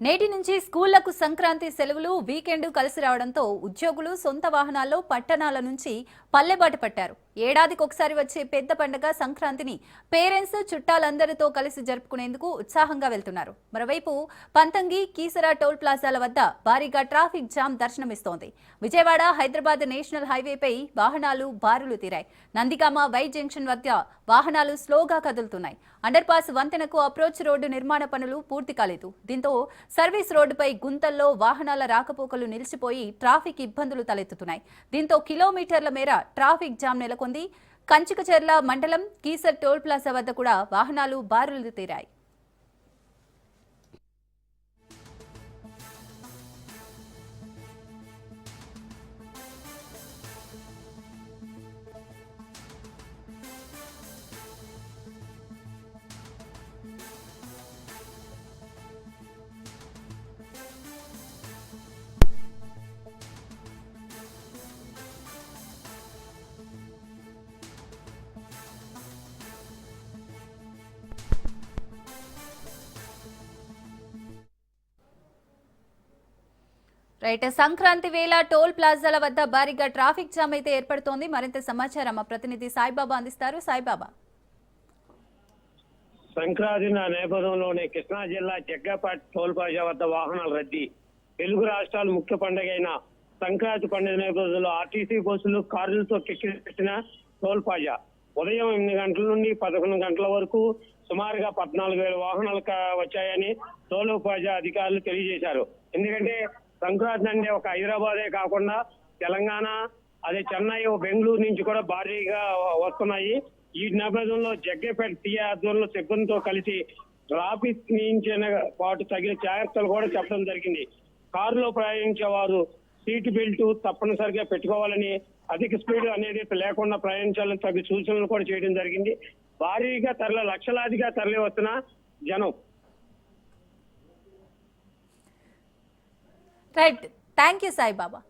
నేటి నుంచి స్కూళ్ళకు సంక్రాంతి సెలవులు వీకెండ్ కలిసి రావడంతో ఉద్యోగులు సొంత వాహనాల్లో పట్టణాల నుంచి పల్లెబాట పట్టారు. ఏడాదికి ఒకసారి వచ్చే పెద్ద పండగ సంక్రాంతిని పేరెంట్స్ చుట్టాలందరితో కలిసి జరుపుకునేందుకు ఉత్సాహంగా వెళ్తున్నారు. మరోవైపు పంతంగి కీసరా టోల్ ప్లాజాల వద్ద భారీగా ట్రాఫిక్ జామ్ దర్శనమిస్తోంది. విజయవాడ హైదరాబాద్ నేషనల్ హైవేపై వాహనాలు బారులు తీరాయి. నందిగామ వై జంక్షన్ వద్ద వాహనాలు స్లోగా కదులుతున్నాయి. అండర్ పాస్ వంతెనకు అప్రోచ్ రోడ్డు నిర్మాణ పనులు పూర్తి కాలేదు. దీంతో సర్వీస్ రోడ్డుపై గుంతల్లో వాహనాల రాకపోకలు నిలిచిపోయి ట్రాఫిక్ ఇబ్బందులు తలెత్తుతున్నాయి. దీంతో కిలోమీటర్ల మేర ట్రాఫిక్ జామ్ నెలకొంది. కంచికచెర్ల మండలం కీసర్ టోల్ ప్లాజా వద్ద కూడా వాహనాలు బారులు తీరాయి. రైట్ సంక్రాంతి వేళ టోల్ ప్లాజాల వద్ద భారీగా ట్రాఫిక్ జామ్ అయితే ఏర్పడుతోంది. మరింత సమాచారం మా ప్రతినిధి సాయిబాబా అందిస్తారు. సాయిబాబా. సంక్రాంతి నేపథ్యంలోనే కృష్ణా జిల్లా జగ్గాపేట టోల్ ప్లాజా వద్ద వాహనాల రద్దీ. తెలుగు రాష్ట్రాల ముఖ్య పండుగ అయిన సంక్రాంతి పండుగ నేపథ్యంలో ఆర్టీసీ బస్సులు కార్లతో కిక్కిరిసిన టోల్ ప్లాజా. ఉదయం ఎనిమిది గంటల నుండి పదకొండు గంటల వరకు సుమారుగా పద్నాలుగు వేల వాహనాలు వచ్చాయని టోల్ ప్లాజా అధికారులు తెలియజేశారు. ఎందుకంటే సంక్రాంతి అంటే ఒక హైదరాబాదే కాకుండా తెలంగాణ అదే చెన్నై బెంగళూరు నుంచి కూడా భారీగా వస్తున్నాయి. ఈ నేపథ్యంలో జగ్గేపేట టీఆ ఆధ్వర్యంలో సిబ్బందితో కలిసి ట్రాఫిక్ నియంత్రణ పాటు తగిన జాగ్రత్తలు కూడా చెప్పడం జరిగింది. కారులో ప్రయాణించే వారు సీట్ బెల్ట్ తప్పనిసరిగా పెట్టుకోవాలని అధిక స్పీడ్ అనేది లేకుండా ప్రయాణించాలని తగు సూచనలు కూడా చేయడం జరిగింది. భారీగా తరలి లక్షలాదిగా తరలి వస్తున్న జనం రైట్. Thank you Saibaba.